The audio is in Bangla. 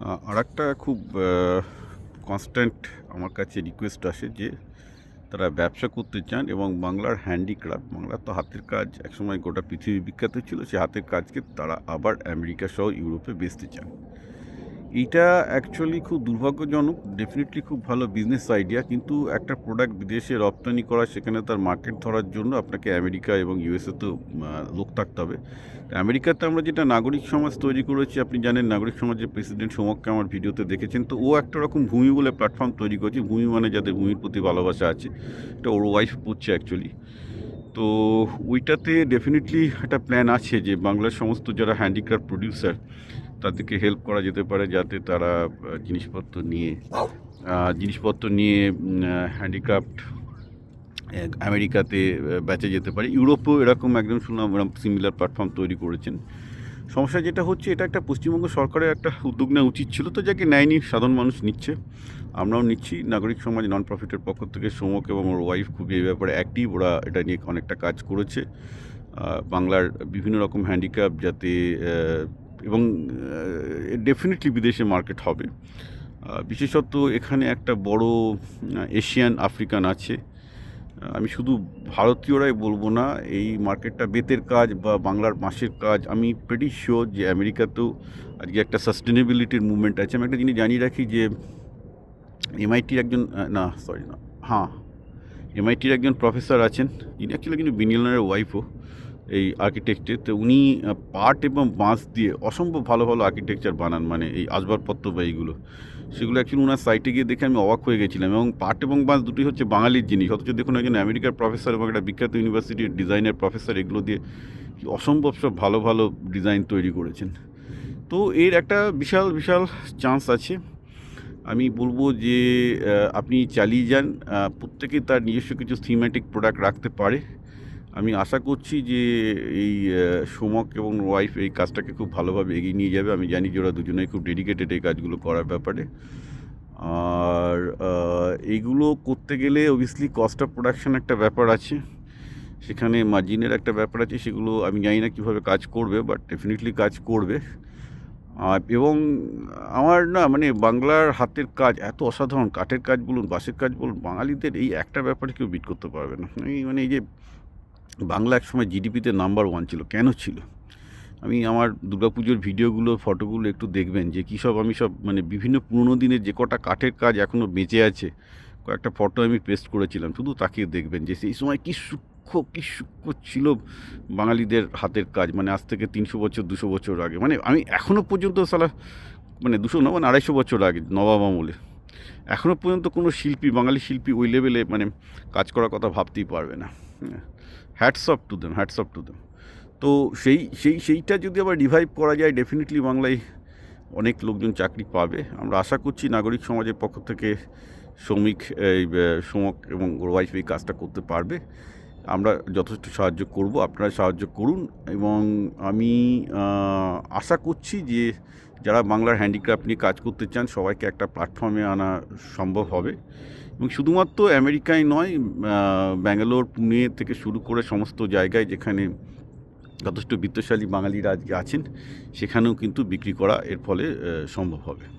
আর একটা খুব কনস্ট্যান্ট আমার কাছে রিকোয়েস্ট আসে যে, তারা ব্যবসা করতে চান এবং বাংলার হ্যান্ডিক্রাফট বাংলার তো হাতের কাজ একসময় গোটা পৃথিবী বিখ্যাত ছিল সে হাতের কাজকে তারা আবার আমেরিকা সহ ইউরোপে বেচতে চান। এইটা অ্যাকচুয়ালি খুব দুর্ভাগ্যজনক ডেফিনেটলি খুব ভালো বিজনেস আইডিয়া কিন্তু একটা প্রোডাক্ট বিদেশে রপ্তানি করা, সেখানে তার মার্কেট ধরার জন্য আপনাকে আমেরিকা এবং ইউএসএ তো লোক থাকতে হবে। আমেরিকাতে আমরা যেটা নাগরিক সমাজ তৈরি করেছি, আপনি জানেন নাগরিক সমাজের প্রেসিডেন্ট সোমককে আমার ভিডিওতে দেখেছেন, তো ও একটা রকম ভূমি বলে প্ল্যাটফর্ম তৈরি করেছে, ভূমি মানে যাদের ভূমির প্রতি ভালোবাসা আছে। এটা ওর ওয়াইফ করছে অ্যাকচুয়ালি তো ওইটাতে ডেফিনেটলি একটা প্ল্যান আছে যে বাংলার সমস্ত যারা হ্যান্ডিক্রাফট প্রডিউসার তাদেরকে হেল্প করা যেতে পারে যাতে তারা জিনিসপত্র নিয়ে জিনিসপত্র নিয়ে হ্যান্ডিক্রাফট আমেরিকাতে বেচা যেতে পারে। ইউরোপেও এরকম একদম শুনলাম, এরকম সিমিলার প্ল্যাটফর্ম তৈরি করেছেন। সমস্যা যেটা হচ্ছে, এটা একটা পশ্চিমবঙ্গ সরকারের একটা উদ্যোগ নেওয়া উচিত ছিল তো, যাকে নেয়নি, সাধারণ মানুষ নিচ্ছে। আমরাও নিচ্ছি, নাগরিক সমাজ নন প্রফিটের পক্ষ থেকে সোমক এবং ওর ওয়াইফ খুবই এই ব্যাপারে অ্যাক্টিভ ওরা এটা নিয়ে অনেকটা কাজ করেছে। বাংলার বিভিন্ন রকম হ্যান্ডিক্যাপ যাতে এবং ডেফিনেটলি বিদেশে মার্কেট হবে। বিশেষত এখানে একটা বড় এশিয়ান আফ্রিকান আছে। আমি শুধু ভারতীয়রাই বলব না, এই মার্কেটটা বেতের কাজ বা বাংলার বাঁশের কাজ, আমি প্রেটি শিওর যে আমেরিকাতেও আজকে একটা সাস্টেনেবিলিটির মুভমেন্ট আছে। আমি একটা জিনিস জানিয়ে রাখি যে এমআইটির একজন না সরি না হ্যাঁ এমআইটির একজন প্রফেসর আছেন যিনি অ্যাকচুয়ালি কিন্তু বিনিয়নের ওয়াইফও এই আর্কিটেকচার তো উনি পাট এবং বাঁশ দিয়ে অসম্ভব ভালো ভালো আর্কিটেকচার বানান মানে এই আসবাবপত্র বা এইগুলো। সেগুলো অ্যাকচুয়ালি ওনার সাইটে গিয়ে দেখে আমি অবাক হয়ে গেছিলাম। এবং পাট এবং বাঁশ দুটোই হচ্ছে বাঙালির জিনিস। অথচ দেখুন একজন আমেরিকার প্রফেসর এবং একটা বিখ্যাত ইউনিভার্সিটির ডিজাইনের প্রফেসর এগুলো দিয়ে অসম্ভব সব ভালো ভালো ডিজাইন তৈরি করেছেন। তো এর একটা বিশাল বিশাল চান্স আছে। আমি বলব যে আপনি চালিয়ে যান। প্রত্যেকে তার নিজস্ব কিছু সিমেটিক প্রোডাক্ট রাখতে পারে। আমি আশা করছি যে এই সোমক এবং ওয়াইফ এই কাজটাকে খুব ভালোভাবে এগিয়ে নিয়ে যাবে। আমি জানি যে ওরা দুজনেই খুব ডেডিকেটেড এই কাজগুলো করার ব্যাপারে। আর এইগুলো করতে গেলে অবভিয়াসলি কস্ট অফ প্রোডাকশান একটা ব্যাপার আছে। সেখানে মার্জিনের একটা ব্যাপার আছে। সেগুলো আমি জানি না কীভাবে কাজ করবে বাট ডেফিনেটলি কাজ করবে। আর, এবং আমার না মানে বাংলার হাতের কাজ এত অসাধারণ। কাঠের কাজ বলুন, বাঁশের কাজ বলুন, বাঙালিদের এই একটা ব্যাপারে কেউ বিট করতে পারবে না। মানে এই যে বাংলা একসময় জিডিপিতে নাম্বার ওয়ান ছিল। কেন ছিল? আমি আমার দুর্গাপুজোর ভিডিওগুলো, ফটোগুলো একটু দেখবেন যে কী সব আমি সব মানে বিভিন্ন পুরনো দিনের যে কটা কাঠের কাজ এখনও বেঁচে আছে, কয়েকটা ফটো আমি পেস্ট করেছিলাম, শুধু তাকিয়ে দেখবেন যে সেই সময় কী সূক্ষ্ম কী সূক্ষ্ম ছিল বাঙালিদের হাতের কাজ মানে আজ থেকে তিনশো বছর, দুশো বছর আগে। মানে আমি এখনও পর্যন্ত সালা মানে দুশো না মানে আড়াইশো বছর আগে, নবাব আমলে। এখনও পর্যন্ত কোনো শিল্পী, বাঙালি শিল্পী ওই লেভেলে মানে কাজ করার কথা ভাবতেই পারবে না। Hats off to them hats off to them তো সেই সেই, সেইটা যদি আবার রিভাইভ করা যায় ডেফিনেটলি বাংলায় অনেক লোকজন চাকরি পাবে। আমরা আশা করছি নাগরিক সমাজের পক্ষ থেকে শ্রমিক, এই শ্রমক এবং ওয়াইফ এই কাজটা করতে পারবে। আমরা যথেষ্ট সাহায্য করব, আপনারা সাহায্য করুন এবং আমি আশা করছি যে যারা বাংলার হ্যান্ডিক্রাফট নিয়ে কাজ করতে চান, সবাইকে একটা প্ল্যাটফর্মে আনা সম্ভব হবে। এবং শুধুমাত্র আমেরিকায় নয় ব্যাঙ্গালোর, পুনে থেকে শুরু করে সমস্ত জায়গায় যেখানে যথেষ্ট বিত্তশালী বাঙালিরা আজকে আছেন, সেখানেও কিন্তু বিক্রি করা এর ফলে সম্ভব হবে।